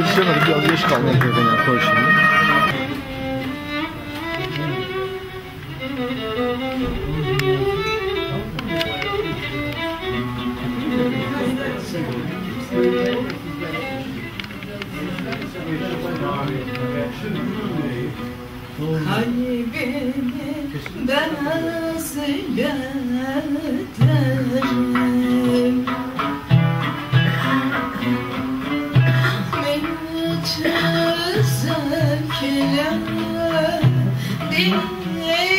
yetişemedik. Biraz geç kaldı. Yani, koy şimdi. Kalbimi bana sıcak Açılır sevgiler Dinle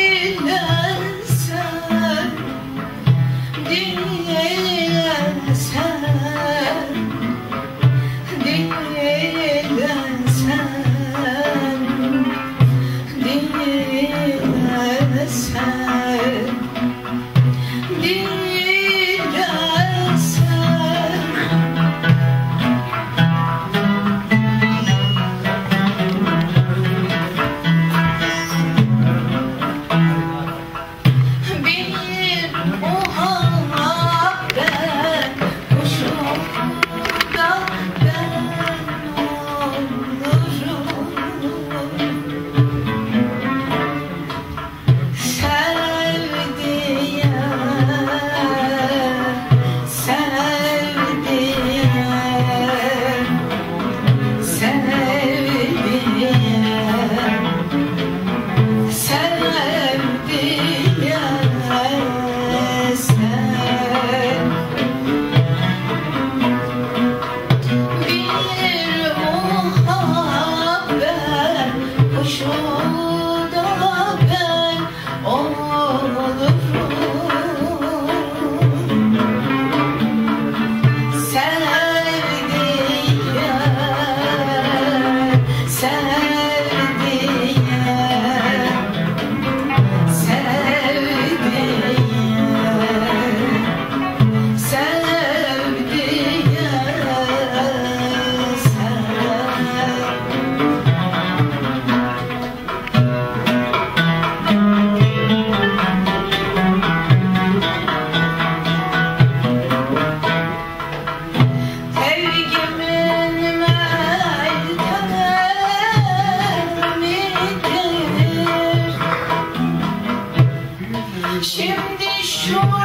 Show